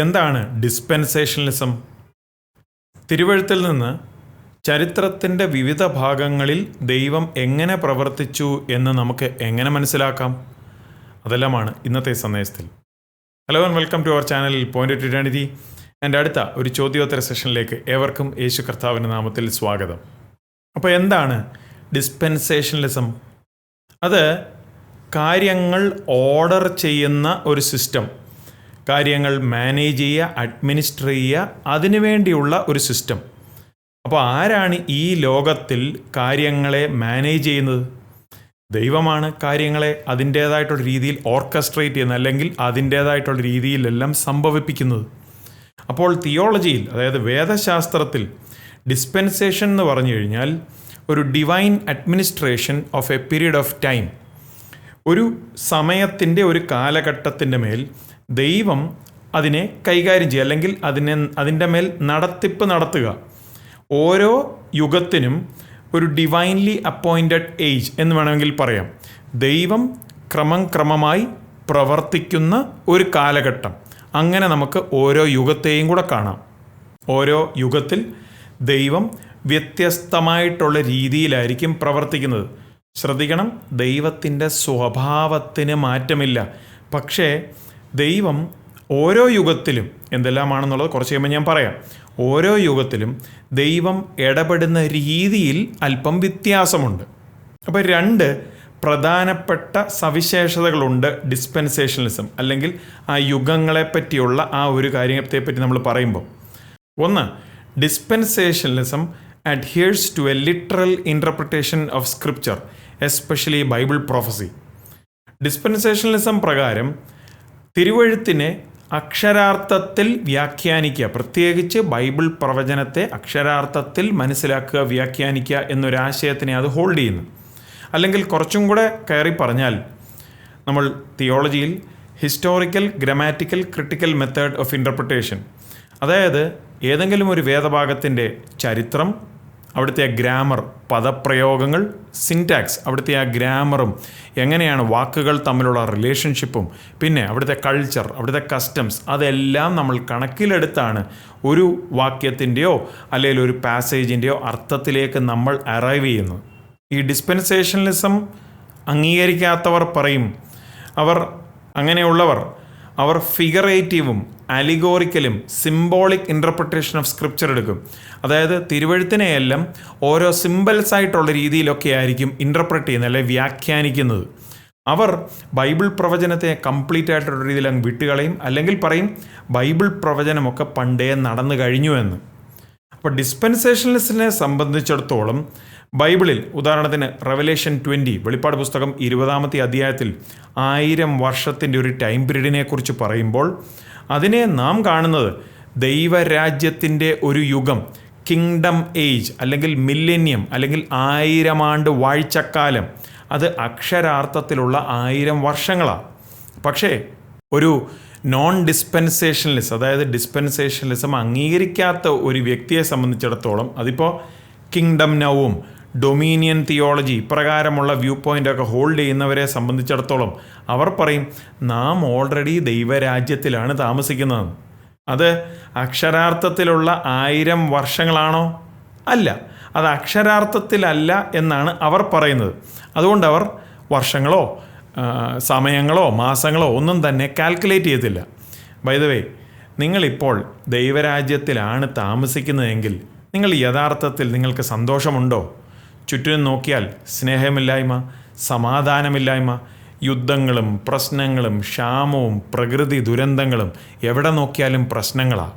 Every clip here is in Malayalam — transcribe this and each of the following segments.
എന്താണ് ഡിസ്പെൻസേഷനലിസം തിരുവഴുത്തിൽ നിന്ന് ചരിത്രത്തിന്റെ വിവിധ ഭാഗങ്ങളിൽ ദൈവം എങ്ങനെ പ്രവർത്തിച്ചു എന്ന് നമുക്ക് എങ്ങനെ മനസ്സിലാക്കാം? അതെല്ലാമാണ് ഇന്നത്തെ സന്ദേശത്തിൽ. Hello and welcome to our channel point to eternity എന്റെ അടുത്ത ഒരു ചോദ്യോത്തര സെഷനിലേക്ക് ഏവർക്കും യേശു കർത്താവിന്റെ നാമത്തിൽ സ്വാഗതം. അപ്പോൾ എന്താണ് ഡിസ്പെൻസേഷനലിസം അത് കാര്യങ്ങൾ ഓർഡർ ചെയ്യുന്ന ഒരു സിസ്റ്റം. കാര്യങ്ങൾ മാനേജ് ചെയ്യുക അഡ്മിനിസ്റ്റർ ചെയ്യുക അതിനുവേണ്ടിയുള്ള ഒരു സിസ്റ്റം അപ്പോൾ ആരാണ് ഈ ലോകത്തിൽ കാര്യങ്ങളെ മാനേജ് ചെയ്യുന്നത്? ദൈവമാണ് കാര്യങ്ങളെ അതിന്റേതായിട്ടുള്ള രീതിയിൽ ഓർക്കസ്ട്രേറ്റ് ചെയ്യുന്നത് അല്ലെങ്കിൽ അതിന്റേതായിട്ടുള്ള രീതിയിലെല്ലാം സംഭവിപ്പിക്കുന്നത്. അപ്പോൾ തിയോളജിയിൽ അതായത് വേദശാസ്ത്രത്തിൽ ഡിസ്പെൻസേഷൻ എന്ന് പറഞ്ഞു കഴിഞ്ഞാൽ ഒരു divine administration of a period of time ഒരു സമയത്തിന്റെ ഒരു കാലഘട്ടത്തിന്റെ മേൽ ദൈവം അതിനെ കൈകാര്യം ചെയ്യുക അല്ലെങ്കിൽ അതിനെ അതിന്റെ മേൽ നടത്തിപ്പ് നടത്തുക. ഓരോ യുഗത്തിനും ഒരു ഡിവൈൻലി അപ്പോയിന്റഡ് ഏജ് എന്ന് വേണമെങ്കിൽ പറയാം. ദൈവം ക്രമം ക്രമമായി പ്രവർത്തിക്കുന്ന ഒരു കാലഘട്ടം. അങ്ങനെ നമുക്ക് ഓരോ യുഗത്തെയും കൂടെ കാണാം. ഓരോ യുഗത്തിൽ ദൈവം വ്യത്യസ്തമായിട്ടുള്ള രീതിയിലായിരിക്കും പ്രവർത്തിക്കുന്നത്. ശ്രദ്ധിക്കണം ദൈവത്തിന്റെ സ്വഭാവത്തിന് മാറ്റമില്ല. പക്ഷേ ദൈവം ഓരോ യുഗത്തിലും എന്തെല്ലാമാണെന്നുള്ളത് കുറച്ച് കഴിയുമ്പോൾ ഞാൻ പറയാം. ഓരോ യുഗത്തിലും ദൈവം ഇടപെടുന്ന രീതിയിൽ അല്പം വ്യത്യാസമുണ്ട്. അപ്പോൾ രണ്ട് പ്രധാനപ്പെട്ട സവിശേഷതകളുണ്ട് ഡിസ്പെൻസേഷനലിസം അല്ലെങ്കിൽ ആ യുഗങ്ങളെ പറ്റിയുള്ള ആ ഒരു കാര്യത്തെപ്പറ്റി നമ്മൾ പറയുമ്പോൾ. ഒന്ന് dispensationalism adheres to a literal interpretation of scripture especially Bible prophecy. Dispensationalism പ്രകാരം തിരുവഴുത്തിനെ അക്ഷരാർത്ഥത്തിൽ വ്യാഖ്യാനിക്കുക. പ്രത്യേകിച്ച് ബൈബിൾ പ്രവചനത്തെ അക്ഷരാർത്ഥത്തിൽ മനസ്സിലാക്കുക വ്യാഖ്യാനിക്കുക എന്നൊരാശയത്തിനെ അത് ഹോൾഡ് ചെയ്യുന്നു. അല്ലെങ്കിൽ കുറച്ചും കൂടെ കയറി പറഞ്ഞാൽ നമ്മൾ തിയോളജിയിൽ historical grammatical critical method of interpretation അതായത് ഏതെങ്കിലും ഒരു വേദഭാഗത്തിന്റെ ചരിത്രം അവിടുത്തെ ആ ഗ്രാമർ പദപ്രയോഗങ്ങൾ സിൻടാക്സ് അവിടുത്തെ ആ ഗ്രാമറും എങ്ങനെയാണ് വാക്കുകൾ തമ്മിലുള്ള റിലേഷൻഷിപ്പും പിന്നെ അവിടുത്തെ കൾച്ചർ അവിടുത്തെ കസ്റ്റംസ് അതെല്ലാം നമ്മൾ കണക്കിലെടുത്താണ് ഒരു വാക്യത്തിന്റെയോ അല്ലെങ്കിൽ ഒരു പാസേജിന്റെയോ അർത്ഥത്തിലേക്ക് നമ്മൾ അറൈവ് ചെയ്യുന്നത്. ഈ ഡിസ്പെൻസേഷനലിസം അംഗീകരിക്കാത്തവർ പറയും അവർ അങ്ങനെയുള്ളവർ അവർ ഫിഗറേറ്റീവും അലിഗോറിക്കലും സിംബോളിക് ഇന്റർപ്രിട്ടേഷൻ ഓഫ് സ്ക്രിപ്ചർ എടുക്കും. അതായത് തിരുവഴുത്തിനെയെല്ലാം ഓരോ സിമ്പിൾസ് ആയിട്ടുള്ള രീതിയിലൊക്കെ ആയിരിക്കും ഇന്റർപ്രറ്റ് ചെയ്യുന്നത് അല്ലെങ്കിൽ വ്യാഖ്യാനിക്കുന്നത്. അവർ ബൈബിൾ പ്രവചനത്തെ കംപ്ലീറ്റ് ആയിട്ടുള്ള രീതിയിൽ അങ്ങ് വിട്ടുകളയും അല്ലെങ്കിൽ പറയും ബൈബിൾ പ്രവചനമൊക്കെ പണ്ടേ നടന്നു കഴിഞ്ഞു എന്ന്. അപ്പോൾ ഡിസ്പെൻസേഷനിസിനെ സംബന്ധിച്ചിടത്തോളം ബൈബിളിൽ ഉദാഹരണത്തിന് റെവലേഷൻ ട്വന്റി വെളിപ്പാട് പുസ്തകം ഇരുപതാമത്തെ അധ്യായത്തിൽ ആയിരം വർഷത്തിന്റെ ഒരു ടൈം പീരീഡിനെ കുറിച്ച് പറയുമ്പോൾ അതിനെ നാം കാണുന്നത് ദൈവരാജ്യത്തിന്റെ ഒരു യുഗം കിങ്ഡം ഏജ് അല്ലെങ്കിൽ മില്ലേനിയം അല്ലെങ്കിൽ ആയിരം ആണ്ട് വാഴ്ചക്കാലം. അത് അക്ഷരാർത്ഥത്തിലുള്ള ആയിരം വർഷങ്ങളാണ് പക്ഷേ ഒരു നോൺ ഡിസ്പെൻസേഷനലിസം അതായത് ഡിസ്പെൻസേഷനലിസം അംഗീകരിക്കാത്ത ഒരു വ്യക്തിയെ സംബന്ധിച്ചിടത്തോളം അതിപ്പോൾ കിങ്ഡം നവും ഡൊമീനിയൻ തിയോളജി ഇപ്രകാരമുള്ള വ്യൂ പോയിന്റൊക്കെ ഹോൾഡ് ചെയ്യുന്നവരെ സംബന്ധിച്ചിടത്തോളം അവർ പറയും നാം ഓൾറെഡി ദൈവരാജ്യത്തിലാണ് താമസിക്കുന്നത്. അത് അക്ഷരാർത്ഥത്തിലുള്ള ആയിരം വർഷങ്ങളാണോ? അല്ല അത് അക്ഷരാർത്ഥത്തിലല്ല എന്നാണ് അവർ പറയുന്നത്. അതുകൊണ്ട് അവർ വർഷങ്ങളോ സമയങ്ങളോ മാസങ്ങളോ ഒന്നും തന്നെ കാൽക്കുലേറ്റ് ചെയ്യത്തില്ല. വൈദവേ നിങ്ങളിപ്പോൾ ദൈവരാജ്യത്തിലാണ് താമസിക്കുന്നതെങ്കിൽ നിങ്ങൾ യഥാർത്ഥത്തിൽ നിങ്ങൾക്ക് സന്തോഷമുണ്ടോ? ചുറ്റിനും നോക്കിയാൽ സ്നേഹമില്ലായ്മ സമാധാനമില്ലായ്മ യുദ്ധങ്ങളും പ്രശ്നങ്ങളും ക്ഷാമവും പ്രകൃതി ദുരന്തങ്ങളും എവിടെ നോക്കിയാലും പ്രശ്നങ്ങളാണ്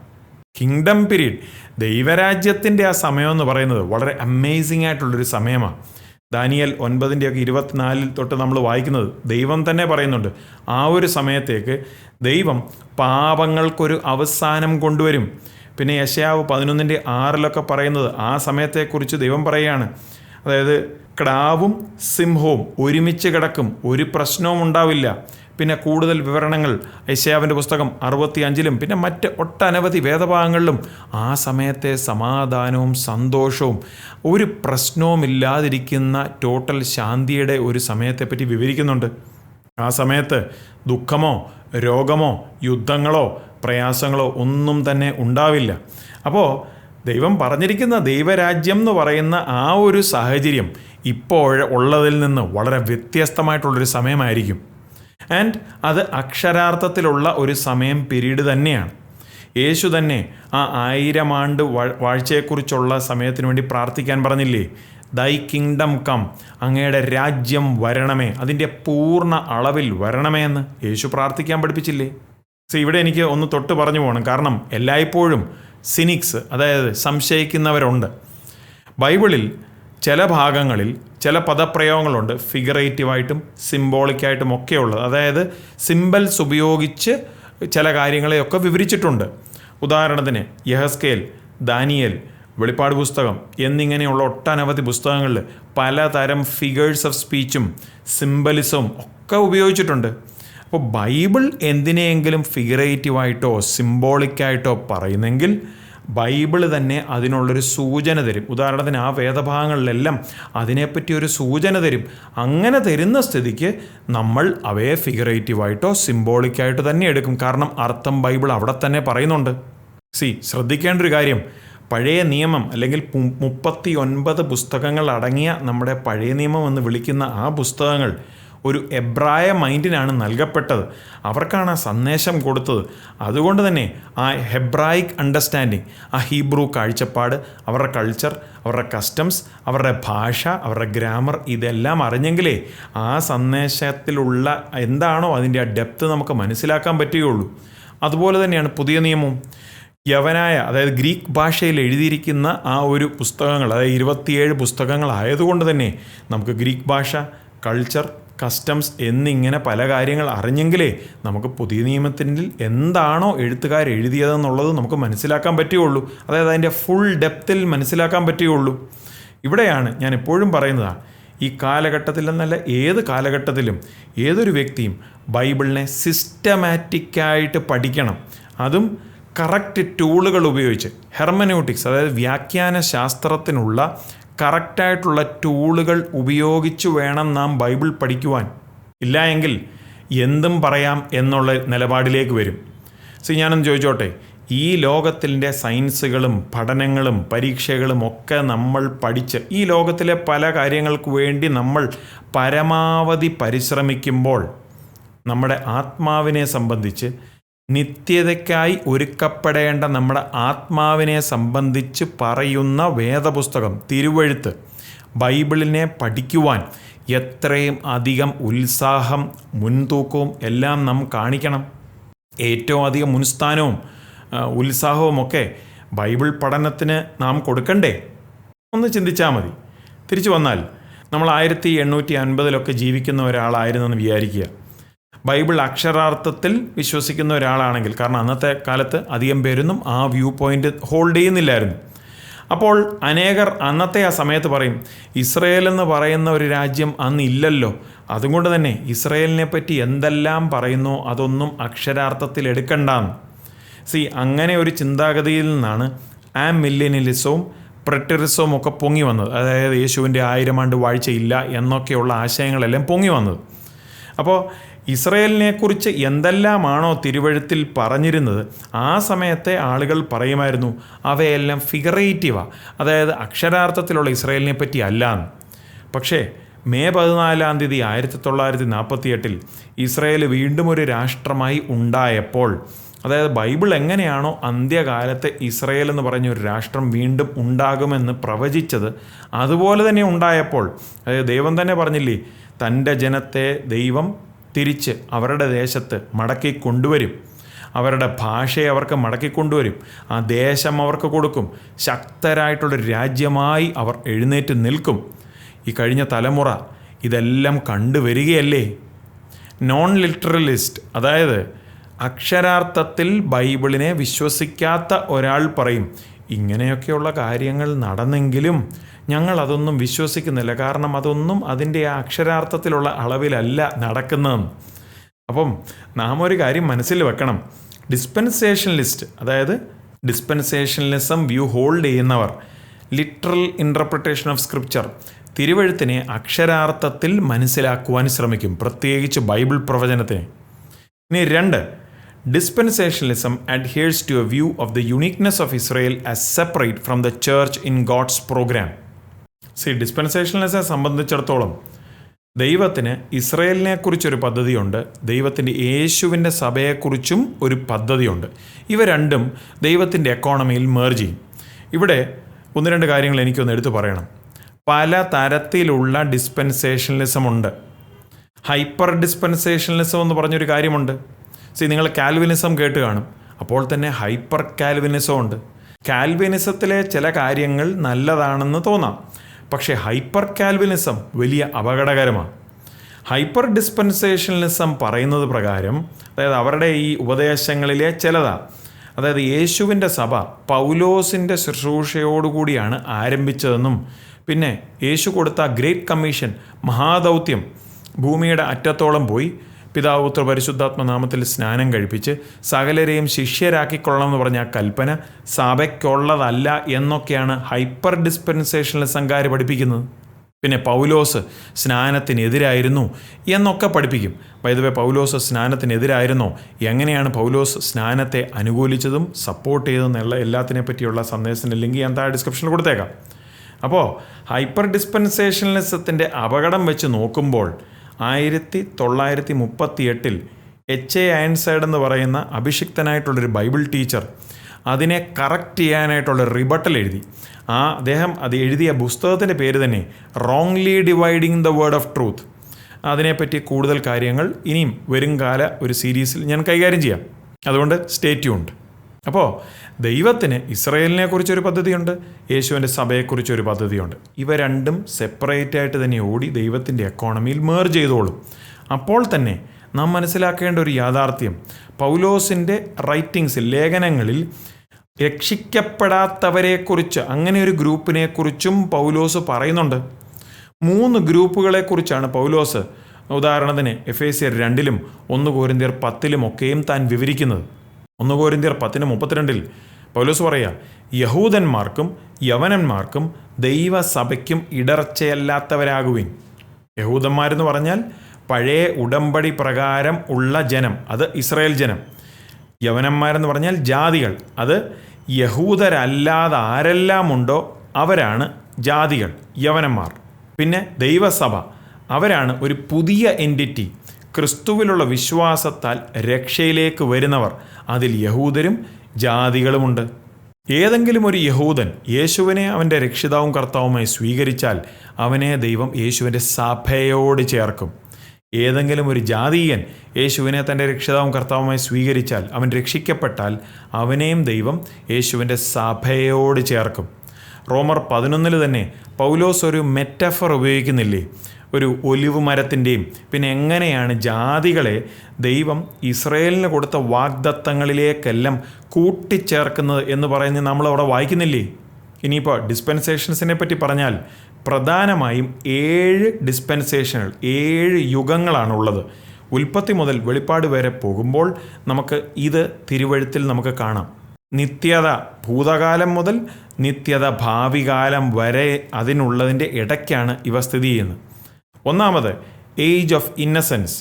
കിങ്ഡം പീരീഡ് ദൈവരാജ്യത്തിന്റെ ആ സമയം എന്ന് പറയുന്നത് വളരെ അമേസിംഗ് ആയിട്ടുള്ളൊരു സമയമാണ് ദാനിയൽ ഒൻപതിന്റെയൊക്കെ ഇരുപത്തിനാലിൽ തൊട്ട് നമ്മൾ വായിക്കുന്നത് ദൈവം തന്നെ പറയുന്നുണ്ട്. ആ ഒരു സമയത്തേക്ക് ദൈവം പാപങ്ങൾക്കൊരു അവസാനം കൊണ്ടുവരും. പിന്നെ യശയാവ് പതിനൊന്നിന്റെ ആറിലൊക്കെ പറയുന്നത് ആ സമയത്തെക്കുറിച്ച് ദൈവം പറയുകയാണ്. അതായത് ക്ടാവും സിംഹവും ഒരുമിച്ച് കിടക്കും. ഒരു പ്രശ്നവും ഉണ്ടാവില്ല. പിന്നെ കൂടുതൽ വിവരണങ്ങൾ ഐശയാവിന്റെ പുസ്തകം അറുപത്തി അഞ്ചിലും പിന്നെ മറ്റ് ഒട്ടനവധി വേദഭാഗങ്ങളിലും ആ സമയത്തെ സമാധാനവും സന്തോഷവും ഒരു പ്രശ്നവും ഇല്ലാതിരിക്കുന്ന ടോട്ടൽ ശാന്തിയുടെ ഒരു സമയത്തെപ്പറ്റി വിവരിക്കുന്നുണ്ട്. ആ സമയത്ത് ദുഃഖമോ രോഗമോ യുദ്ധങ്ങളോ പ്രയാസങ്ങളോ ഒന്നും തന്നെ ഉണ്ടാവില്ല. അപ്പോൾ ദൈവം പറഞ്ഞിരിക്കുന്ന ദൈവരാജ്യം എന്ന് പറയുന്ന ആ ഒരു സാഹചര്യം ഇപ്പോൾ ഉള്ളതിൽ നിന്ന് വളരെ വ്യത്യസ്തമായിട്ടുള്ളൊരു സമയമായിരിക്കും. ആൻഡ് അത് അക്ഷരാർത്ഥത്തിലുള്ള ഒരു സമയം പിരീഡ് തന്നെയാണ്. യേശു തന്നെ ആ ആയിരം ആണ്ട് വാഴ്ചയെക്കുറിച്ചുള്ള സമയത്തിന് വേണ്ടി പ്രാർത്ഥിക്കാൻ പറഞ്ഞില്ലേ? ദൈ കിങ്ഡം കം അങ്ങയുടെ രാജ്യം വരണമേ. അതിന്റെ പൂർണ അളവിൽ വരണമേ എന്ന് യേശു പ്രാർത്ഥിക്കാൻ പഠിപ്പിച്ചില്ലേ? സോ ഇവിടെ എനിക്ക് ഒന്ന് തൊട്ട് പറഞ്ഞു പോകണം. കാരണം എല്ലായ്പ്പോഴും സിനിക്സ് അതായത് സംശയിക്കുന്നവരുണ്ട്. ബൈബിളിൽ ചില ഭാഗങ്ങളിൽ ചില പദപ്രയോഗങ്ങളുണ്ട്. ഫിഗറേറ്റീവായിട്ടും സിംബോളിക്കായിട്ടും ഒക്കെ ഉള്ളത് അതായത് സിംബൽസ് ഉപയോഗിച്ച് ചില കാര്യങ്ങളെയൊക്കെ വിവരിച്ചിട്ടുണ്ട്. ഉദാഹരണത്തിന് യഹസ്കേൽ ദാനിയൽ വെളിപ്പാട് പുസ്തകം എന്നിങ്ങനെയുള്ള ഒട്ടനവധി പുസ്തകങ്ങളിൽ പലതരം ഫിഗേഴ്സ് ഓഫ് സ്പീച്ചും സിംബലിസവും ഒക്കെ ഉപയോഗിച്ചിട്ടുണ്ട്. അപ്പോൾ ബൈബിൾ എന്തിനെയെങ്കിലും ഫിഗറേറ്റീവായിട്ടോ സിംബോളിക്കായിട്ടോ പറയുന്നെങ്കിൽ ബൈബിൾ തന്നെ അതിനുള്ളൊരു സൂചന തരും. ഉദാഹരണത്തിന് ആ വേദഭാഗങ്ങളിലെല്ലാം അതിനെപ്പറ്റി ഒരു സൂചന തരും. അങ്ങനെ തരുന്ന സ്ഥിതിക്ക് നമ്മൾ അവയെ ഫിഗറേറ്റീവായിട്ടോ സിംബോളിക്കായിട്ടോ തന്നെ എടുക്കും. കാരണം അർത്ഥം ബൈബിൾ അവിടെ തന്നെ പറയുന്നുണ്ട്. സി ശ്രദ്ധിക്കേണ്ട ഒരു കാര്യം. പഴയ നിയമം അല്ലെങ്കിൽ മുപ്പത്തി ഒൻപത് പുസ്തകങ്ങൾ അടങ്ങിയ നമ്മുടെ പഴയ നിയമം എന്ന് വിളിക്കുന്ന ആ പുസ്തകങ്ങൾ ഒരു എബ്രായ മൈൻഡിനാണ് നൽകപ്പെട്ടത്. അവർക്കാണ് ആ സന്ദേശം കൊടുത്തത്. അതുകൊണ്ട് തന്നെ ആ ഹെബ്രായിക് അണ്ടർസ്റ്റാൻഡിങ് ആ ഹീബ്രു കാഴ്ചപ്പാട് അവരുടെ കൾച്ചർ അവരുടെ കസ്റ്റംസ് അവരുടെ ഭാഷ അവരുടെ ഗ്രാമർ ഇതെല്ലാം അറിഞ്ഞെങ്കിലേ ആ സന്ദേശത്തിലുള്ള എന്താണോ അതിന്റെ ആ ഡെപ്ത് നമുക്ക് മനസ്സിലാക്കാൻ പറ്റുകയുള്ളൂ. അതുപോലെ തന്നെയാണ് പുതിയ നിയമവും. യവനായ അതായത് ഗ്രീക്ക് ഭാഷയിൽ എഴുതിയിരിക്കുന്ന ആ ഒരു പുസ്തകങ്ങൾ അതായത് ഇരുപത്തിയേഴ് പുസ്തകങ്ങളായതുകൊണ്ട് തന്നെ നമുക്ക് ഗ്രീക്ക് ഭാഷ കൾച്ചർ കസ്റ്റംസ് എന്നിങ്ങനെ പല കാര്യങ്ങൾ അറിഞ്ഞെങ്കിലേ നമുക്ക് പുതിയ നിയമത്തിൽ എന്താണോ എഴുത്തുകാർ എഴുതിയതെന്നുള്ളത് നമുക്ക് മനസ്സിലാക്കാൻ പറ്റുകയുള്ളൂ. അതായത് അതിന്റെ ഫുൾ ഡെപ്തിൽ മനസ്സിലാക്കാൻ പറ്റുകയുള്ളൂ. ഇവിടെയാണ് ഞാൻ എപ്പോഴും പറയുന്നതാണ് ഈ കാലഘട്ടത്തിലെന്നല്ല ഏത് കാലഘട്ടത്തിലും ഏതൊരു വ്യക്തിയും ബൈബിളിനെ സിസ്റ്റമാറ്റിക്കായിട്ട് പഠിക്കണം. അതും കറക്റ്റ് ടൂളുകൾ ഉപയോഗിച്ച് ഹെർമനോട്ടിക്സ് അതായത് വ്യാഖ്യാന ശാസ്ത്രത്തിനുള്ള കറക്റ്റായിട്ടുള്ള ടൂളുകൾ ഉപയോഗിച്ച് വേണം നാം ബൈബിൾ പഠിക്കുവാൻ. ഇല്ല എങ്കിൽ എന്തും പറയാം എന്നുള്ള നിലപാടിലേക്ക് വരും. സി ഞാനൊന്ന് ചോദിച്ചോട്ടെ ഈ ലോകത്തിന്റെ സയൻസുകളും പഠനങ്ങളും പരീക്ഷകളും ഒക്കെ നമ്മൾ പഠിച്ച് ഈ ലോകത്തിലെ പല കാര്യങ്ങൾക്ക് വേണ്ടി നമ്മൾ പരമാവധി പരിശ്രമിക്കുമ്പോൾ നമ്മുടെ ആത്മാവിനെ സംബന്ധിച്ച് നിത്യതയ്ക്കായി ഒരുക്കപ്പെടേണ്ട നമ്മുടെ ആത്മാവിനെ സംബന്ധിച്ച് പറയുന്ന വേദപുസ്തകം തിരുവഴുത്ത് ബൈബിളിനെ പഠിക്കുവാൻ എത്രയും അധികം ഉത്സാഹം മുൻതൂക്കവും എല്ലാം നാം കാണിക്കണം. ഏറ്റവും അധികം മുൻസ്ഥാനവും ഉത്സാഹവും ഉത്സാഹവുമൊക്കെ ബൈബിൾ പഠനത്തിന് നാം കൊടുക്കണ്ടേ? ഒന്ന് ചിന്തിച്ചാൽ മതി. തിരിച്ചു വന്നാൽ നമ്മൾ ആയിരത്തി എണ്ണൂറ്റി അൻപതിലൊക്കെ ജീവിക്കുന്ന ഒരാളായിരുന്നെന്ന് വിചാരിക്കുക. ബൈബിൾ അക്ഷരാർത്ഥത്തിൽ വിശ്വസിക്കുന്ന ഒരാളാണെങ്കിൽ കാരണം അന്നത്തെ കാലത്ത് അധികം പേരൊന്നും ആ വ്യൂ പോയിന്റ് ഹോൾഡ് ചെയ്യുന്നില്ലായിരുന്നു. അപ്പോൾ അനേകർ അന്നത്തെ ആ സമയത്ത് പറയും ഇസ്രയേൽ എന്ന് പറയുന്ന ഒരു രാജ്യം അന്ന് ഇല്ലല്ലോ. അതുകൊണ്ട് തന്നെ ഇസ്രയേലിനെ പറ്റി എന്തെല്ലാം പറയുന്നോ അതൊന്നും അക്ഷരാർത്ഥത്തിൽ എടുക്കണ്ടാന്ന്. സി അങ്ങനെ ഒരു ചിന്താഗതിയിൽ നിന്നാണ് ആ മില്ലിനിലിസവും പ്രട്ടിറിസവും ഒക്കെ പൊങ്ങി വന്നത്. അതായത് യേശുവിന്റെ ആയിരം ആണ്ട് വാഴ്ചയില്ല എന്നൊക്കെയുള്ള ആശയങ്ങളെല്ലാം പൊങ്ങി വന്നത്. അപ്പോൾ ഇസ്രയേലിനെക്കുറിച്ച് എന്തെല്ലാമാണോ തിരുവഴുത്തിൽ പറഞ്ഞിരുന്നത് ആ സമയത്തെ ആളുകൾ പറയുമായിരുന്നു അവയെല്ലാം ഫിഗറേറ്റീവാണ് അതായത് അക്ഷരാർത്ഥത്തിലുള്ള ഇസ്രയേലിനെ പറ്റി അല്ലാന്ന്. പക്ഷേ മെയ് പതിനാലാം തീയതി ആയിരത്തി തൊള്ളായിരത്തി നാൽപ്പത്തി എട്ടിൽ ഇസ്രയേൽ വീണ്ടും ഒരു രാഷ്ട്രമായി ഉണ്ടായപ്പോൾ അതായത് ബൈബിൾ എങ്ങനെയാണോ അന്ത്യകാലത്തെ ഇസ്രയേൽ എന്ന് പറഞ്ഞ ഒരു രാഷ്ട്രം വീണ്ടും ഉണ്ടാകുമെന്ന് പ്രവചിച്ചത് അതുപോലെ തന്നെ ഉണ്ടായപ്പോൾ അതായത് ദൈവം തന്നെ പറഞ്ഞില്ലേ തന്റെ ജനത്തെ ദൈവം തിരിച്ച് അവരുടെ ദേശത്ത് മടക്കി കൊണ്ടുവരും. അവരുടെ ഭാഷയെ അവർക്ക് മടക്കി കൊണ്ടുവരും. ആ ദേശം അവർക്ക് കൊടുക്കും. ശക്തരായിട്ടുള്ള രാജ്യമായി അവർ എഴുന്നേറ്റ് നിൽക്കും. ഈ കഴിഞ്ഞ തലമുറ ഇതെല്ലാം കണ്ടുവരികയല്ലേ നോൺ ലിറ്ററലിസ്റ്റ് അതായത് അക്ഷരാർത്ഥത്തിൽ ബൈബിളിനെ വിശ്വസിക്കാത്ത ഒരാൾ പറയും ഇങ്ങനെയൊക്കെയുള്ള കാര്യങ്ങൾ നടന്നെങ്കിലും ഞങ്ങൾ അതൊന്നും വിശ്വസിക്കുന്നില്ല. കാരണം അതൊന്നും അതിന്റെ ആ അക്ഷരാർത്ഥത്തിലുള്ള അളവിലല്ല നടക്കുന്നതെന്ന് അപ്പം നാം ഒരു കാര്യം മനസ്സിൽ വെക്കണം. ഡിസ്പെൻസേഷൻ ലിസ്റ്റ് അതായത് ഡിസ്പെൻസേഷനലിസം വ്യൂ ഹോൾഡ് ചെയ്യുന്നവർ ലിറ്ററൽ ഇന്റർപ്രിട്ടേഷൻ ഓഫ് സ്ക്രിപ്ചർ തിരുവഴുത്തിനെ അക്ഷരാർത്ഥത്തിൽ മനസ്സിലാക്കുവാൻ ശ്രമിക്കും. പ്രത്യേകിച്ച് ബൈബിൾ പ്രവചനത്തിന്. ഇനി രണ്ട് dispensationalism adheres to a view of the uniqueness of Israel as separate from the church in God's program. C dispensationalism സംബന്ധിച്ചിടത്തോളം ദൈവത്തിന് ഇസ്രയേലിനെ കുറിച്ചൊരു പദ്ധതിയുണ്ട്. ദൈവത്തിന്റെ യേശുവിന്റെ സഭയെക്കുറിച്ചും ഒരു പദ്ധതിയുണ്ട്. ഇവ രണ്ടും ദൈവത്തിന്റെ എക്കോണമിയിൽ മേർജ് ചെയ്യും. ഇവിടെ ഒന്ന് രണ്ട് കാര്യങ്ങൾ എനിക്കൊന്ന് എടുത്തു പറയണം. പല തരത്തിലുള്ള ഡിസ്പെൻസേഷനലിസം ഉണ്ട്. ഹൈപ്പർ ഡിസ്പെൻസേഷനലിസം എന്ന് പറഞ്ഞൊരു കാര്യമുണ്ട്. സി നിങ്ങൾ കാൽവിനിസം കേട്ട് കാണും. അപ്പോൾ തന്നെ ഹൈപ്പർ കാൽവിനിസം ഉണ്ട്. കാൽവിനിസത്തിലെ ചില കാര്യങ്ങൾ നല്ലതാണെന്ന് തോന്നാം. പക്ഷേ ഹൈപ്പർ കാൽവിനിസം വലിയ അപകടകരമാണ്. ഹൈപ്പർ ഡിസ്പെൻസേഷനിസം പറയുന്നത് പ്രകാരം അതായത് അവരുടെ ഈ ഉപദേശങ്ങളിലെ ചിലതാണ് അതായത് യേശുവിന്റെ സഭ പൗലോസിന്റെ ശുശ്രൂഷയോടുകൂടിയാണ് ആരംഭിച്ചതെന്നും പിന്നെ യേശു കൊടുത്ത ഗ്രേറ്റ് കമ്മീഷൻ മഹാദൗത്യം ഭൂമിയുടെ അറ്റത്തോളം പോയി പിതാവ് പുത്ര പരിശുദ്ധാത്മ നാമത്തിൽ സ്നാനം കഴിപ്പിച്ച് സകലരെയും ശിഷ്യരാക്കിക്കൊള്ളണം എന്ന് പറഞ്ഞ ആ കൽപ്പന സഭയ്ക്കുള്ളതല്ല എന്നൊക്കെയാണ് ഹൈപ്പർ ഡിസ്പെൻസേഷനിൽ സംഘാരി പഠിപ്പിക്കുന്നത്. പിന്നെ പൗലോസ് സ്നാനത്തിനെതിരായിരുന്നു എന്നൊക്കെ പഠിപ്പിക്കും. വൈദവേ പൗലോസ് സ്നാനത്തിനെതിരായിരുന്നോ. എങ്ങനെയാണ് പൗലോസ് സ്നാനത്തെ അനുകൂലിച്ചതും സപ്പോർട്ട് ചെയ്തതെന്നുള്ള എല്ലാത്തിനെ പറ്റിയുള്ള സന്ദേശത്തിന്റെ ലിങ്ക് ഞാൻ താഴെ ഡിസ്ക്രിപ്ഷനിൽ കൊടുത്തേക്കാം. അപ്പോൾ ഹൈപ്പർ ഡിസ്പെൻസേഷനലിസത്തിന്റെ അപകടം വെച്ച് നോക്കുമ്പോൾ ആയിരത്തി തൊള്ളായിരത്തി മുപ്പത്തി എട്ടിൽ എച്ച് എ അയൻസൈഡ് എന്ന് പറയുന്ന അഭിഷിക്തനായിട്ടുള്ളൊരു ബൈബിൾ ടീച്ചർ അതിനെ കറക്റ്റ് ചെയ്യാനായിട്ടുള്ള റിബട്ടൽ എഴുതി. ആ അദ്ദേഹം അത് എഴുതിയ പുസ്തകത്തിന്റെ പേര് തന്നെ wrongly dividing the word of truth അതിനെപ്പറ്റി കൂടുതൽ കാര്യങ്ങൾ ഇനിയും വരും കാല ഒരു സീരീസിൽ ഞാൻ കൈകാര്യം ചെയ്യാം. അതുകൊണ്ട് സ്റ്റേ ട്യൂൺഡ് അപ്പോൾ ദൈവത്തിന് ഇസ്രയേലിനെ കുറിച്ചൊരു പദ്ധതിയുണ്ട് യേശുവിന്റെ സഭയെക്കുറിച്ചൊരു പദ്ധതിയുണ്ട്. ഇവ രണ്ടും സെപ്പറേറ്റ് ആയിട്ട് തന്നെ ഓടി ദൈവത്തിന്റെ എക്കോണമിയിൽ മേർ ചെയ്തോളും. അപ്പോൾ തന്നെ നാം മനസ്സിലാക്കേണ്ട ഒരു യാഥാർത്ഥ്യം പൗലോസിന്റെ റൈറ്റിങ്സിൽ ലേഖനങ്ങളിൽ രക്ഷിക്കപ്പെടാത്തവരെക്കുറിച്ച് അങ്ങനെ ഒരു ഗ്രൂപ്പിനെക്കുറിച്ചും പൗലോസ് പറയുന്നുണ്ട്. മൂന്ന് ഗ്രൂപ്പുകളെക്കുറിച്ചാണ് പൗലോസ് ഉദാഹരണത്തിന് എഫ് എ സി രണ്ടിലും ഒന്ന് കോരിന്തിയർ പത്തിലും ഒക്കെയും താൻ വിവരിക്കുന്നത്. ഒന്ന് കോരിന്തിയർ പത്തിന് മുപ്പത്തിരണ്ടിൽ പൗലോസ് പറയുക യഹൂദന്മാർക്കും യവനന്മാർക്കും ദൈവസഭയ്ക്കും ഇടർച്ചയല്ലാത്തവരാകുവിൻ. യഹൂദന്മാരെന്ന് പറഞ്ഞാൽ പഴയ ഉടമ്പടി പ്രകാരം ഉള്ള ജനം അത് ഇസ്രായേൽ ജനം. യവനന്മാരെന്ന് പറഞ്ഞാൽ ജാതികൾ അത് യഹൂദരല്ലാതെ ആരെല്ലാമുണ്ടോ അവരാണ് ജാതികൾ യവനന്മാർ. പിന്നെ ദൈവസഭ അവരാണ് ഒരു പുതിയ എന്റിറ്റി ക്രിസ്തുവിലുള്ള വിശ്വാസത്താൽ രക്ഷയിലേക്ക് വരുന്നവർ അതിൽ യഹൂദരും ജാതികളുമുണ്ട്. ഏതെങ്കിലും ഒരു യഹൂദൻ യേശുവിനെ അവന്റെ രക്ഷിതാവും കർത്താവുമായി സ്വീകരിച്ചാൽ അവനെ ദൈവം യേശുവിന്റെ സഭയോട് ചേർക്കും. ഏതെങ്കിലും ഒരു ജാതീയൻ യേശുവിനെ തന്റെ രക്ഷിതാവും കർത്താവുമായി സ്വീകരിച്ചാൽ അവൻ രക്ഷിക്കപ്പെട്ടാൽ അവനെയും ദൈവം യേശുവിന്റെ സഭയോട് ചേർക്കും. റോമർ പതിനൊന്നിൽ തന്നെ പൗലോസ് ഒരു മെറ്റഫർ ഉപയോഗിക്കുന്നില്ലേ? ഒരു ഒലിവ് മരത്തിന്റെയും പിന്നെ എങ്ങനെയാണ് ജാതികളെ ദൈവം ഇസ്രയേലിന് കൊടുത്ത വാഗ്ദത്തങ്ങളിലേക്കെല്ലാം കൂട്ടിച്ചേർക്കുന്നത് എന്ന് പറയുന്നത് നമ്മളവിടെ വായിക്കുന്നില്ലേ? ഇനിയിപ്പോൾ ഡിസ്പെൻസേഷൻസിനെ പറ്റി പറഞ്ഞാൽ പ്രധാനമായും ഏഴ് ഡിസ്പെൻസേഷനുകൾ ഏഴ് യുഗങ്ങളാണുള്ളത്. ഉൽപ്പത്തി മുതൽ വെളിപ്പാട് വരെ പോകുമ്പോൾ നമുക്ക് ഇത് തിരുവഴുത്തിൽ നമുക്ക് കാണാം. നിത്യത ഭൂതകാലം മുതൽ നിത്യത ഭാവികാലം വരെ അതിനുള്ളതിന്റെ ഇടയ്ക്കാണ് ഇവ സ്ഥിതി ചെയ്യുന്നത്. ഒന്നാമത് ഏജ് ഓഫ് ഇന്നസെൻസ്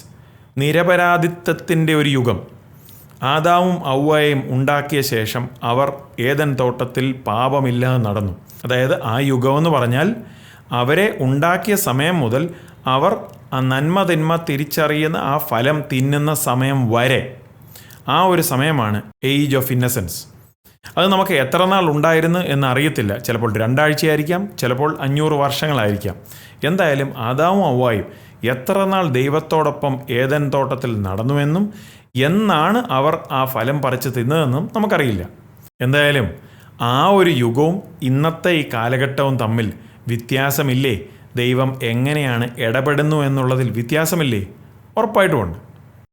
നിരപരാധിത്വത്തിന്റെ ഒരു യുഗം. ആദാവും ഔവയും ഉണ്ടാക്കിയ ശേഷം അവർ ഏതൻ തോട്ടത്തിൽ പാപമില്ലാതെ നടന്നു. അതായത് ആ യുഗമെന്ന് പറഞ്ഞാൽ അവരെ ഉണ്ടാക്കിയ സമയം മുതൽ അവർ ആ നന്മ തിന്മ തിരിച്ചറിയുന്ന ആ ഫലം തിന്നുന്ന സമയം വരെ. ആ ഒരു സമയമാണ് ഏജ് ഓഫ് ഇന്നസെൻസ് അത് നമുക്ക് എത്ര നാൾ ഉണ്ടായിരുന്നു എന്ന് അറിയത്തില്ല ചിലപ്പോൾ രണ്ടാഴ്ചയായിരിക്കാം ചിലപ്പോൾ അഞ്ഞൂറ് വർഷങ്ങളായിരിക്കാം. എന്തായാലും ആദാവും അവ്വായും എത്ര നാൾ ദൈവത്തോടൊപ്പം ഏതൻ തോട്ടത്തിൽ നടന്നുവെന്നും എന്നാണ് അവർ ആ ഫലം പറിച്ച് തിന്നതെന്നും നമുക്കറിയില്ല. എന്തായാലും ആ ഒരു യുഗവും ഇന്നത്തെ ഈ കാലഘട്ടവും തമ്മിൽ വ്യത്യാസമില്ലേ? ദൈവം എങ്ങനെയാണ് ഇടപെടുന്നു എന്നുള്ളതിൽ വ്യത്യാസമില്ലേ? ഉറപ്പായിട്ടുമുണ്ട്.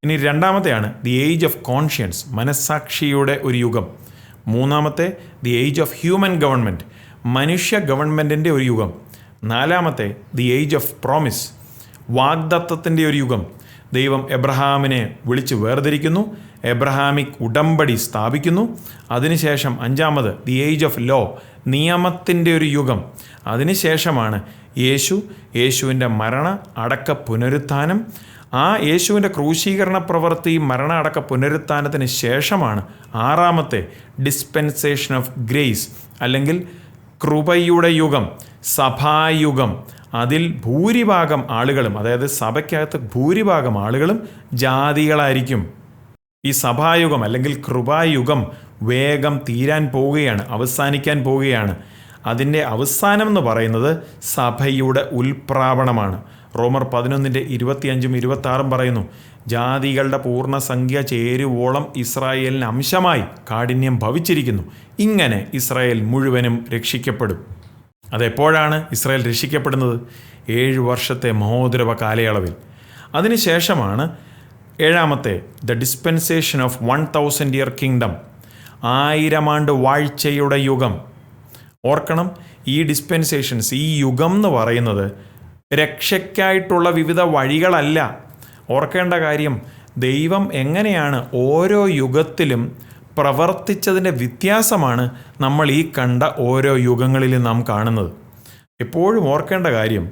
ഇനി രണ്ടാമത്തെയാണ് ദി ഏജ് ഓഫ് കോൺഷ്യൻസ് മനസ്സാക്ഷിയുടെ ഒരു യുഗം. മൂന്നാമത്തെ the age of human government മനുഷ്യ ഗവൺമെന്റിന്റെ ഒരു യുഗം. നാലാമത്തെ ദി ഏജ് ഓഫ് പ്രോമിസ് വാഗ്ദത്തത്തിന്റെ ഒരു യുഗം. ദൈവം എബ്രഹാമിനെ വിളിച്ച് വേർതിരിക്കുന്നു എബ്രഹാമിക് ഉടമ്പടി സ്ഥാപിക്കുന്നു. അതിനുശേഷം അഞ്ചാമത് ദി ഏജ് ഓഫ് ലോ നിയമത്തിന്റെ ഒരു യുഗം. അതിനുശേഷമാണ് യേശു യേശുവിന്റെ മരണ അടക്ക പുനരുത്ഥാനം. ആ യേശുവിന്റെ ക്രൂശീകരണ പ്രവൃത്തി മരണ അടക്ക പുനരുത്ഥാനത്തിന് ശേഷമാണ് ആറാമത്തെ ഡിസ്പെൻസേഷൻ ഓഫ് ഗ്രേസ് അല്ലെങ്കിൽ കൃപയുടെ യുഗം സഭായുഗം. അതിൽ ഭൂരിഭാഗം ആളുകളും അതായത് സഭയ്ക്കകത്ത് ഭൂരിഭാഗം ആളുകളും ജാതികളായിരിക്കും. ഈ സഭായുഗം അല്ലെങ്കിൽ കൃപായുഗം വേഗം തീരാൻ പോവുകയാണ് അവസാനിക്കാൻ പോവുകയാണ്. അതിന്റെ അവസാനം എന്ന് പറയുന്നത് സഭയുടെ ഉൽപ്രാവണമാണ്. റോമർ പതിനൊന്നിന്റെ ഇരുപത്തിയഞ്ചും ഇരുപത്താറും പറയുന്നു ജാതികളുടെ പൂർണസംഖ്യ ചേരുവോളം ഇസ്രായേലിന് അംശമായി കാഠിന്യം ഭവിച്ചിരിക്കുന്നു. ഇങ്ങനെ ഇസ്രായേൽ മുഴുവനും രക്ഷിക്കപ്പെടും. അതെപ്പോഴാണ് ഇസ്രായേൽ രക്ഷിക്കപ്പെടുന്നത്? ഏഴ് വർഷത്തെ മഹോദരവ കാലയളവിൽ. അതിനുശേഷമാണ് ഏഴാമത്തെ the dispensation of one thousand year kingdom. ആയിരം ആണ്ട് വാഴ്ചയുടെ യുഗം. ഓർക്കണം ഈ ഡിസ്പെൻസേഷൻസ് ഈ യുഗം എന്ന് പറയുന്നത് രക്ഷയ്ക്കായിട്ടുള്ള വിവിധ വഴികളല്ല. ഓർക്കേണ്ട കാര്യം ദൈവം എങ്ങനെയാണ് ഓരോ യുഗത്തിലും പ്രവർത്തിച്ചതിന്റെ വ്യത്യാസമാണ് നമ്മൾ ഈ കണ്ട ഓരോ യുഗങ്ങളിലും നാം കാണുന്നത്. എപ്പോഴും ഓർക്കേണ്ട കാര്യം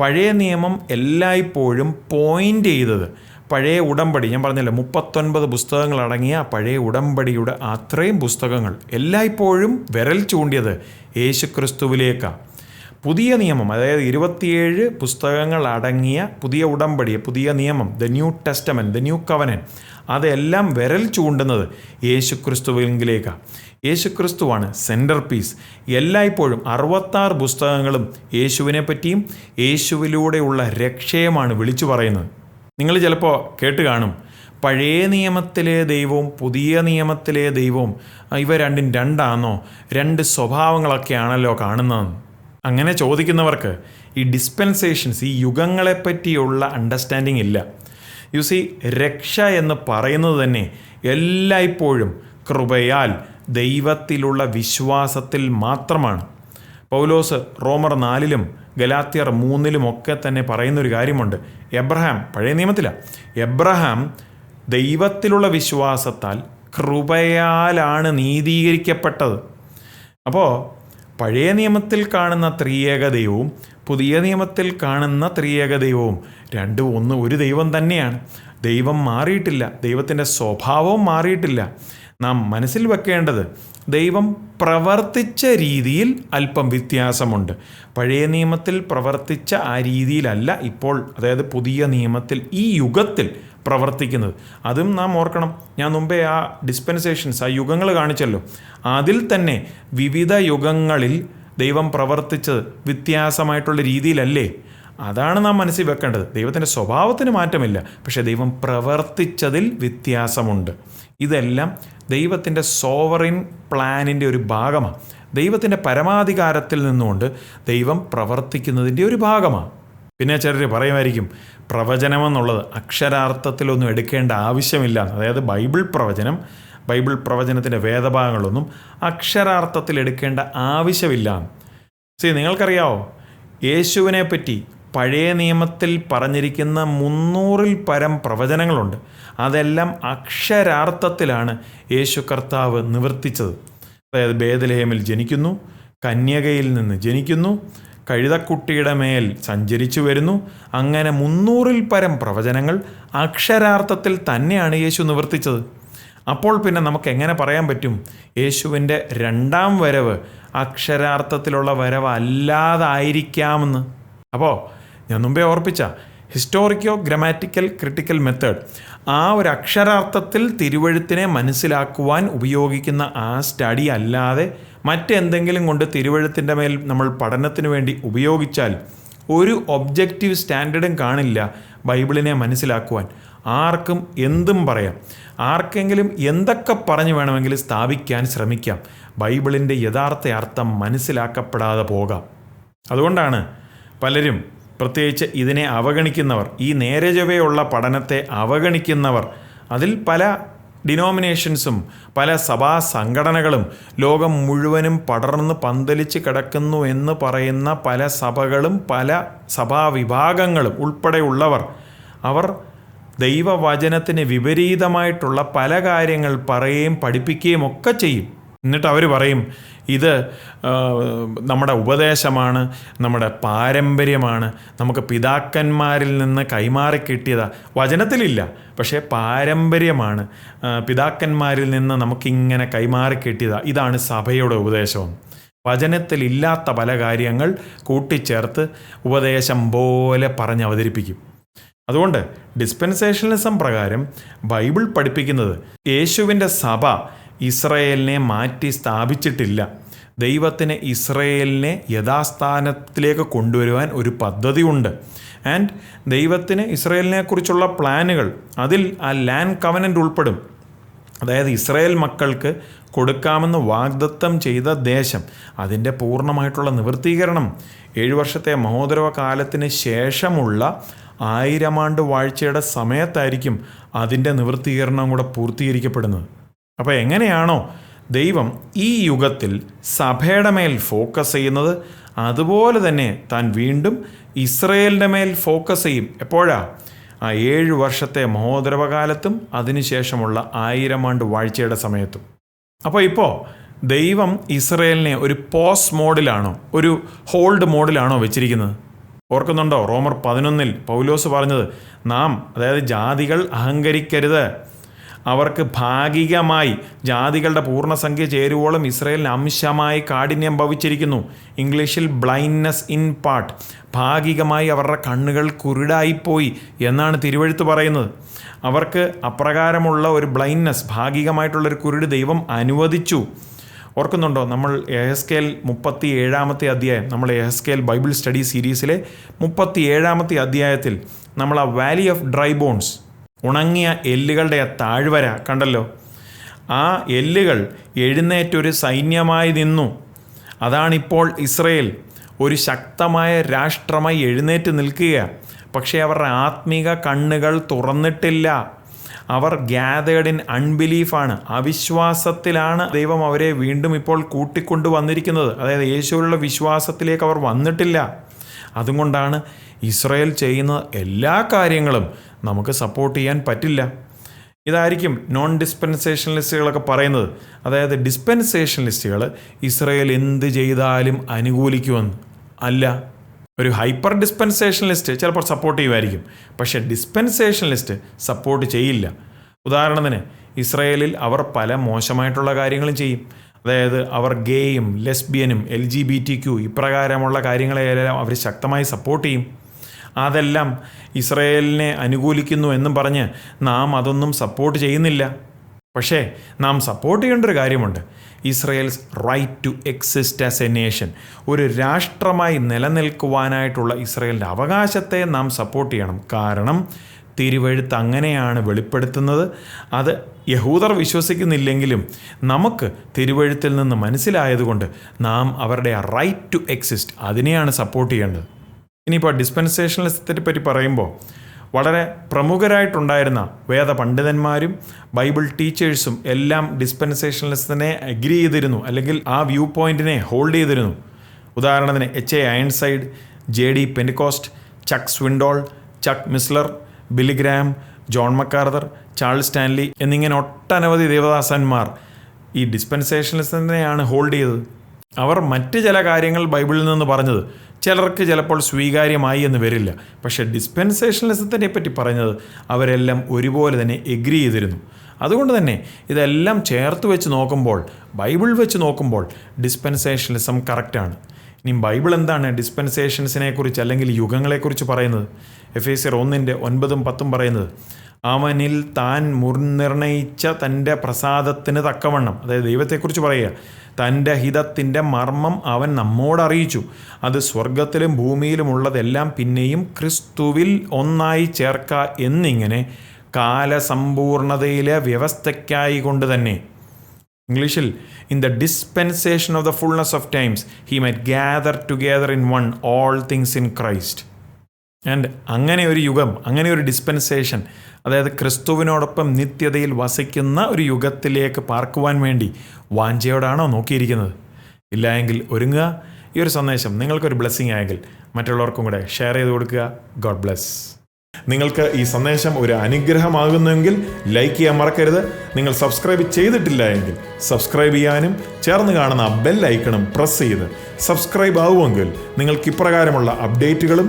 പഴയ നിയമം എല്ലായ്പ്പോഴും പോയിന്റ് ചെയ്തത് പഴയ ഉടമ്പടി. ഞാൻ പറഞ്ഞല്ലോ മുപ്പത്തൊൻപത് പുസ്തകങ്ങളടങ്ങിയ പഴയ ഉടമ്പടിയുടെ അത്രയും പുസ്തകങ്ങൾ എല്ലായ്പ്പോഴും വിരൽ ചൂണ്ടിയത് യേശുക്രിസ്തുവിലേക്കാണ് പുതിയ നിയമം അതായത് ഇരുപത്തിയേഴ് പുസ്തകങ്ങൾ അടങ്ങിയ പുതിയ ഉടമ്പടി പുതിയ നിയമം the new testament the new covenant അതെല്ലാം വിരൽ ചൂണ്ടുന്നത് യേശുക്രിസ്തുവിലേക്കാണ് യേശുക്രിസ്തുവാണ് സെന്റർ പീസ് എല്ലായ്പ്പോഴും അറുപത്താറ് പുസ്തകങ്ങളും യേശുവിനെ പറ്റിയും യേശുവിലൂടെയുള്ള രക്ഷയുമാണ് വിളിച്ചു പറയുന്നത്. നിങ്ങൾ ചിലപ്പോൾ കേട്ട് കാണും പഴയ നിയമത്തിലെ ദൈവവും പുതിയ നിയമത്തിലെ ദൈവവും ഇവ രണ്ടും രണ്ടാണോ രണ്ട് സ്വഭാവങ്ങളൊക്കെയാണല്ലോ കാണുന്നതെന്ന് അങ്ങനെ ചോദിക്കുന്നവർക്ക് ഈ ഡിസ്പെൻസേഷൻസ് ഈ യുഗങ്ങളെപ്പറ്റിയുള്ള അണ്ടർസ്റ്റാൻഡിങ് ഇല്ല. യു സി രക്ഷ എന്ന് പറയുന്നത് തന്നെ എല്ലായ്പ്പോഴും കൃപയാൽ ദൈവത്തിലുള്ള വിശ്വാസത്തിൽ മാത്രമാണ്. പൗലോസ് റോമർ നാലിലും ഗലാത്തിയർ മൂന്നിലും ഒക്കെ തന്നെ പറയുന്നൊരു കാര്യമുണ്ട്. എബ്രഹാം പഴയ നിയമത്തിലാണ് എബ്രഹാം ദൈവത്തിലുള്ള വിശ്വാസത്താൽ കൃപയാലാണ് നീതീകരിക്കപ്പെട്ടത്. അപ്പോൾ പഴയ നിയമത്തിൽ കാണുന്ന ത്രിയേക ദൈവവും പുതിയ നിയമത്തിൽ കാണുന്ന ത്രിയേക ദൈവവും രണ്ടും ഒന്ന് ഒരു ദൈവം തന്നെയാണ്. ദൈവം മാറിയിട്ടില്ല ദൈവത്തിന്റെ സ്വഭാവവും മാറിയിട്ടില്ല. നാം മനസ്സിൽ വെക്കേണ്ടത് ദൈവം പ്രവർത്തിച്ച രീതിയിൽ അല്പം വ്യത്യാസമുണ്ട്. പഴയ നിയമത്തിൽ പ്രവർത്തിച്ച ആ രീതിയിലല്ല ഇപ്പോൾ അതായത് പുതിയ നിയമത്തിൽ ഈ യുഗത്തിൽ പ്രവർത്തിക്കുന്നത്. അതും നാം ഓർക്കണം. ഞാൻ മുമ്പേ ആ ഡിസ്പെൻസേഷൻസ് ആ യുഗങ്ങൾ കാണിച്ചല്ലോ. അതിൽ തന്നെ വിവിധ യുഗങ്ങളിൽ ദൈവം പ്രവർത്തിച്ചത് വ്യത്യാസമായിട്ടുള്ള രീതിയിലല്ലേ? അതാണ് നാം മനസ്സിൽ വെക്കേണ്ടത്. ദൈവത്തിന്റെ സ്വഭാവത്തിന് മാറ്റമില്ല. പക്ഷേ ദൈവം പ്രവർത്തിച്ചതിൽ വ്യത്യാസമുണ്ട്. ഇതെല്ലാം ദൈവത്തിന്റെ സോവറിൻ പ്ലാനിന്റെ ഒരു ഭാഗമാണ് ദൈവത്തിന്റെ പരമാധികാരത്തിൽ നിന്നുകൊണ്ട് ദൈവം പ്രവർത്തിക്കുന്നതിന്റെ ഒരു ഭാഗമാണ് പിന്നെ ചിലർ പറയുമായിരിക്കും പ്രവചനമെന്നുള്ളത് അക്ഷരാർത്ഥത്തിലൊന്നും എടുക്കേണ്ട ആവശ്യമില്ല. അതായത് ബൈബിൾ പ്രവചനം ബൈബിൾ പ്രവചനത്തിന്റെ വേദഭാഗങ്ങളൊന്നും അക്ഷരാർത്ഥത്തിൽ എടുക്കേണ്ട ആവശ്യമില്ല. സി നിങ്ങൾക്കറിയാവോ യേശുവിനെ പറ്റി പഴയ നിയമത്തിൽ പറഞ്ഞിരിക്കുന്ന മുന്നൂറിൽ പരം പ്രവചനങ്ങളുണ്ട്. അതെല്ലാം അക്ഷരാർത്ഥത്തിലാണ് യേശു കർത്താവ് നിവർത്തിച്ചത്. അതായത് ബേദലഹേമിൽ ജനിക്കുന്നു കന്യകയിൽ നിന്ന് ജനിക്കുന്നു കഴുതക്കുട്ടിയുടെ മേൽ സഞ്ചരിച്ചു വരുന്നു. അങ്ങനെ മുന്നൂറിൽ പരം പ്രവചനങ്ങൾ അക്ഷരാർത്ഥത്തിൽ തന്നെയാണ് യേശു നിവർത്തിച്ചത്. അപ്പോൾ പിന്നെ നമുക്ക് എങ്ങനെ പറയാൻ പറ്റും? യേശുവിന്റെ രണ്ടാം വരവ് അക്ഷരാർത്ഥത്തിലുള്ള വരവ് അല്ലാതായിരിക്കാമെന്ന് അപ്പോൾ ഞാൻ മുമ്പേ ഓർപ്പിച്ച ഹിസ്റ്റോറിക്കോ ഗ്രമാറ്റിക്കൽ ക്രിട്ടിക്കൽ മെത്തേഡ് ആ ഒരു അക്ഷരാർത്ഥത്തിൽ തിരുവഴുത്തിനെ മനസ്സിലാക്കുവാൻ ഉപയോഗിക്കുന്ന ആ സ്റ്റഡി അല്ലാതെ മറ്റെന്തെങ്കിലും കൊണ്ട് തിരുവഴുത്തിന്റെ മേൽ നമ്മൾ പഠനത്തിന് വേണ്ടി ഉപയോഗിച്ചാൽ ഒരു ഒബ്ജക്റ്റീവ് സ്റ്റാൻഡേർഡും കാണില്ല ബൈബിളിനെ മനസ്സിലാക്കുവാൻ. ആർക്കും എന്തും പറയാം. ആർക്കെങ്കിലും എന്തൊക്കെ പറഞ്ഞു വേണമെങ്കിലും സ്ഥാപിക്കാൻ ശ്രമിക്കാം. ബൈബിളിന്റെ യഥാർത്ഥ അർത്ഥം മനസ്സിലാക്കപ്പെടാതെ പോകാം. അതുകൊണ്ടാണ് പലരും പ്രത്യേകിച്ച് ഇതിനെ അവഗണിക്കുന്നവർ ഈ നേരജവയുള്ള പഠനത്തെ അവഗണിക്കുന്നവർ അതിൽ പല ഡിനോമിനേഷൻസും പല സഭാ സംഘടനകളും ലോകം മുഴുവനും പടർന്ന് പന്തലിച്ച് കിടക്കുന്നു എന്ന് പറയുന്ന പല സഭകളും പല സഭാ വിഭാഗങ്ങളും ഉൾപ്പെടെയുള്ളവർ അവർ ദൈവവചനത്തിന് വിപരീതമായിട്ടുള്ള പല കാര്യങ്ങൾ പറയുകയും പഠിപ്പിക്കുകയും ഒക്കെ ചെയ്യും. എന്നിട്ട് അവർ പറയും ഇത് നമ്മുടെ ഉപദേശമാണ് നമ്മുടെ പാരമ്പര്യമാണ്. നമുക്ക് പിതാക്കന്മാരിൽ നിന്ന് കൈമാറി കിട്ടിയതാ. വചനത്തിലില്ല പക്ഷേ പാരമ്പര്യമാണ്. പിതാക്കന്മാരിൽ നിന്ന് നമുക്കിങ്ങനെ കൈമാറി കിട്ടിയതാ. ഇതാണ് സഭയുടെ ഉപദേശവും വചനത്തിലില്ലാത്ത പല കാര്യങ്ങൾ കൂട്ടിച്ചേർത്ത് ഉപദേശം പോലെ പറഞ്ഞ് അവതരിപ്പിക്കും. അതുകൊണ്ട് ഡിസ്പെൻസേഷനിസം പ്രകാരം ബൈബിൾ പഠിപ്പിക്കുന്നത് യേശുവിന്റെ സഭ ഇസ്രയേലിനെ മാറ്റി സ്ഥാപിച്ചിട്ടില്ല. ദൈവത്തിന് ഇസ്രയേലിനെ യഥാസ്ഥാനത്തിലേക്ക് കൊണ്ടുവരുവാൻ ഒരു പദ്ധതിയുണ്ട്. ആൻഡ് ദൈവത്തിന് ഇസ്രയേലിനെ കുറിച്ചുള്ള പ്ലാനുകൾ അതിൽ ആ ലാൻഡ് കവനന്റ് ഉൾപ്പെടും. അതായത് ഇസ്രയേൽ മക്കൾക്ക് കൊടുക്കാമെന്ന് വാഗ്ദത്തം ചെയ്ത ദേശം അതിന്റെ പൂർണമായിട്ടുള്ള നിവൃത്തീകരണം ഏഴു വർഷത്തെ മഹോദരവ കാലത്തിന് ശേഷമുള്ള ആയിരമാണ്ട് വാഴ്ചയുടെ സമയത്തായിരിക്കും അതിന്റെ നിവൃത്തീകരണം കൂടെ പൂർത്തീകരിക്കപ്പെടുന്നത്. അപ്പോൾ എങ്ങനെയാണോ ദൈവം ഈ യുഗത്തിൽ സഭയുടെ മേൽ ഫോക്കസ് ചെയ്യുന്നത് അതുപോലെ തന്നെ താൻ വീണ്ടും ഇസ്രയേലിന്റെ മേൽ ഫോക്കസ് ചെയ്യും. എപ്പോഴാ? ആ ഏഴ് വർഷത്തെ മഹോദരവകാലത്തും അതിനുശേഷമുള്ള ആയിരം ആണ്ട് വാഴ്ചയുടെ സമയത്തും. അപ്പോൾ ഇപ്പോൾ ദൈവം ഇസ്രയേലിനെ ഒരു പോസ് മോഡിലാണോ ഒരു ഹോൾഡ് മോഡിലാണോ വെച്ചിരിക്കുന്നത്? ഓർക്കുന്നുണ്ടോ? റോമർ പതിനൊന്നിൽ പൗലോസ് പറഞ്ഞത് നാം അതായത് ജാതികൾ അഹങ്കരിക്കരുത്. അവർക്ക് ഭാഗികമായി ജാതികളുടെ പൂർണസംഖ്യ ചേരുവോളം ഇസ്രയേലിന് അംശമായി കാഠിന്യം ഭവിച്ചിരിക്കുന്നു. ഇംഗ്ലീഷിൽ ബ്ലൈൻഡ്നെസ് ഇൻ പാർട്ട് ഭാഗികമായി അവരുടെ കണ്ണുകൾ കുരുടായിപ്പോയി എന്നാണ് തിരുവഴുത്ത് പറയുന്നത്. അവർക്ക് അപ്രകാരമുള്ള ഒരു ബ്ലൈൻഡ്നെസ് ഭാഗികമായിട്ടുള്ളൊരു കുരുട് ദൈവം അനുവദിച്ചു. ഓർക്കുന്നുണ്ടോ നമ്മൾ എഹസ്കേൽ മുപ്പത്തി ഏഴാമത്തെ അധ്യായം? നമ്മൾ എഹസ്കേൽ ബൈബിൾ സ്റ്റഡി സീരീസിലെ മുപ്പത്തി ഏഴാമത്തെ അധ്യായത്തിൽ നമ്മൾ ആ വാലി ഓഫ് ഡ്രൈ ബോൺസ് ഉണങ്ങിയ എല്ലുകളുടെ ആ താഴ്വര കണ്ടല്ലോ? ആ എല്ലുകൾ എഴുന്നേറ്റൊരു സൈന്യമായി നിന്നു. അതാണിപ്പോൾ ഇസ്രയേൽ. ഒരു ശക്തമായ രാഷ്ട്രമായി എഴുന്നേറ്റ് നിൽക്കുക. പക്ഷേ അവരുടെ ആത്മീക കണ്ണുകൾ തുറന്നിട്ടില്ല. അവർ ഗ്യാതേഡ് ഇൻ അൺബിലീഫാണ്. അവിശ്വാസത്തിലാണ് ദൈവം അവരെ വീണ്ടും ഇപ്പോൾ കൂട്ടിക്കൊണ്ടു വന്നിരിക്കുന്നത് അതായത് യേശുവിലുള്ള വിശ്വാസത്തിലേക്ക് അവർ വന്നിട്ടില്ല. അതുകൊണ്ടാണ് ഇസ്രയേൽ ചെയ്യുന്ന എല്ലാ കാര്യങ്ങളും നമുക്ക് സപ്പോർട്ട് ചെയ്യാൻ പറ്റില്ല. ഇതായിരിക്കും നോൺ ഡിസ്പെൻസേഷനലിസ്റ്റുകളൊക്കെ പറയുന്നത്. അതായത് ഡിസ്പെൻസേഷനലിസ്റ്റുകൾ ഇസ്രയേൽ എന്ത് ചെയ്താലും അനുകൂലിക്കുമെന്ന് അല്ല. ഒരു ഹൈപ്പർ ഡിസ്പെൻസേഷനലിസ്റ്റ് ചിലപ്പോൾ സപ്പോർട്ട് ചെയ്യുമായിരിക്കും. പക്ഷേ ഡിസ്പെൻസേഷനലിസ്റ്റ് സപ്പോർട്ട് ചെയ്യില്ല. ഉദാഹരണത്തിന് ഇസ്രയേലിൽ അവർ പല മോശമായിട്ടുള്ള കാര്യങ്ങളും ചെയ്യും. അതായത് അവർ ഗേയും ലെസ്ബിയനും L G B T Q ഇപ്രകാരമുള്ള കാര്യങ്ങളെല്ലാം അവർ ശക്തമായി സപ്പോർട്ട് ചെയ്യും. അതെല്ലാം ഇസ്രയേലിനെ അനുകൂലിക്കുന്നു എന്നും പറഞ്ഞ് നാം അതൊന്നും സപ്പോർട്ട് ചെയ്യുന്നില്ല. പക്ഷേ നാം സപ്പോർട്ട് ചെയ്യേണ്ട ഒരു കാര്യമുണ്ട്. Israel's right to exist as a nation ഒരു രാഷ്ട്രമായി നിലനിൽക്കുവാനായിട്ടുള്ള ഇസ്രയേലിന്റെ അവകാശത്തെ നാം സപ്പോർട്ട് ചെയ്യണം. കാരണം തിരുവഴുത്ത് അങ്ങനെയാണ് വെളിപ്പെടുത്തുന്നത്. അത് യഹൂദർ വിശ്വസിക്കുന്നില്ലെങ്കിലും നമുക്ക് തിരുവഴുത്തിൽ നിന്ന് മനസ്സിലായതുകൊണ്ട് നാം അവരുടെ റൈറ്റ് ടു എക്സിസ്റ്റ് അതിനെയാണ് സപ്പോർട്ട് ചെയ്യേണ്ടത്. ഇനിയിപ്പോൾ ഡിസ്പെൻസേഷനലിസത്തെ പറ്റി പറയുമ്പോൾ വളരെ പ്രമുഖരായിട്ടുണ്ടായിരുന്ന വേദ പണ്ഡിതന്മാരും ബൈബിൾ ടീച്ചേഴ്സും എല്ലാം ഡിസ്പെൻസേഷനലിസത്തിനെ അഗ്രി ചെയ്തിരുന്നു. അല്ലെങ്കിൽ ആ വ്യൂ പോയിന്റിനെ ഹോൾഡ് ചെയ്തിരുന്നു. ഉദാഹരണത്തിന് H A Ironside J D Pentecost Chuck Swindoll Chuck Missler Billy Graham John MacArthur Charles Stanley എന്നിങ്ങനെ ഒട്ടനവധി ദേവദാസന്മാർ ഈ ഡിസ്പെൻസേഷനിസത്തിനെയാണ് ഹോൾഡ് ചെയ്തത്. അവർ മറ്റ് ചില കാര്യങ്ങൾ ബൈബിളിൽ നിന്ന് പറഞ്ഞത്. ചിലർക്ക് ചിലപ്പോൾ സ്വീകാര്യമായി എന്ന് വരില്ല. പക്ഷേ ഡിസ്പെൻസേഷനിസത്തിനെ പറ്റി പറഞ്ഞത് അവരെല്ലാം ഒരുപോലെ തന്നെ എഗ്രി ചെയ്തിരുന്നു. അതുകൊണ്ട് തന്നെ ഇതെല്ലാം ചേർത്ത് വെച്ച് നോക്കുമ്പോൾ ബൈബിൾ വെച്ച് നോക്കുമ്പോൾ ഡിസ്പെൻസേഷനിസം കറക്റ്റാണ് ഇനി ബൈബിൾ എന്താണ് ഡിസ്പെൻസേഷൻസിനെ കുറിച്ച് അല്ലെങ്കിൽ യുഗങ്ങളെക്കുറിച്ച് പറയുന്നത്? എഫ് എ സിർ ഒന്നിന്റെ ഒൻപതും പത്തും പറയുന്നത് അവനിൽ താൻ മുൻനിർണയിച്ച തന്റെ പ്രസാദത്തിന് തക്കവണ്ണം അതായത് ദൈവത്തെക്കുറിച്ച് പറയുക തന്റെ ഹിതത്തിന്റെ മർമ്മം അവൻ നമ്മോട് അറിയിച്ചു. അത് സ്വർഗത്തിലും ഭൂമിയിലുമുള്ളതെല്ലാം പിന്നെയും ക്രിസ്തുവിൽ ഒന്നായി ചേർക്ക എന്നിങ്ങനെ കാലസമ്പൂർണതയിലെ വ്യവസ്ഥയ്ക്കായി കൊണ്ട് തന്നെ. ഇംഗ്ലീഷിൽ in the dispensation of the fulness of times he might gather together in one all things in Christ and അങ്ങനെ ഒരു യുഗം അങ്ങനെ ഒരു ഡിസ്പെൻസേഷൻ അതായത് ക്രിസ്തുവിനോടൊപ്പം നിത്യതയിൽ വസിക്കുന്ന ഒരു യുഗത്തിലേക്ക് പാർക്കുവാൻ വേണ്ടി വാഞ്ചയോടാണോ നോക്കിയിരിക്കുന്നത്? ഇല്ല എങ്കിൽ ഒരുങ്ങുക. ഈ ഒരു സന്ദേശം നിങ്ങൾക്കൊരു ബ്ലെസ്സിങ് ആയെങ്കിൽ മറ്റുള്ളവർക്കും കൂടെ ഷെയർ ചെയ്ത് കൊടുക്കുക. ഗോഡ് ബ്ലെസ് നിങ്ങൾക്ക് ഈ സന്ദേശം ഒരു അനുഗ്രഹമാകുന്നുവെങ്കിൽ ലൈക്ക് ചെയ്യാൻ മറക്കരുത്. നിങ്ങൾ സബ്സ്ക്രൈബ് ചെയ്തിട്ടില്ല എങ്കിൽ സബ്സ്ക്രൈബ് ചെയ്യാനും ചേർന്ന് കാണുന്ന ബെൽ ഐക്കണും പ്രസ് ചെയ്ത് സബ്സ്ക്രൈബ് ആവുമെങ്കിൽ നിങ്ങൾക്ക് ഇപ്രകാരമുള്ള അപ്ഡേറ്റുകളും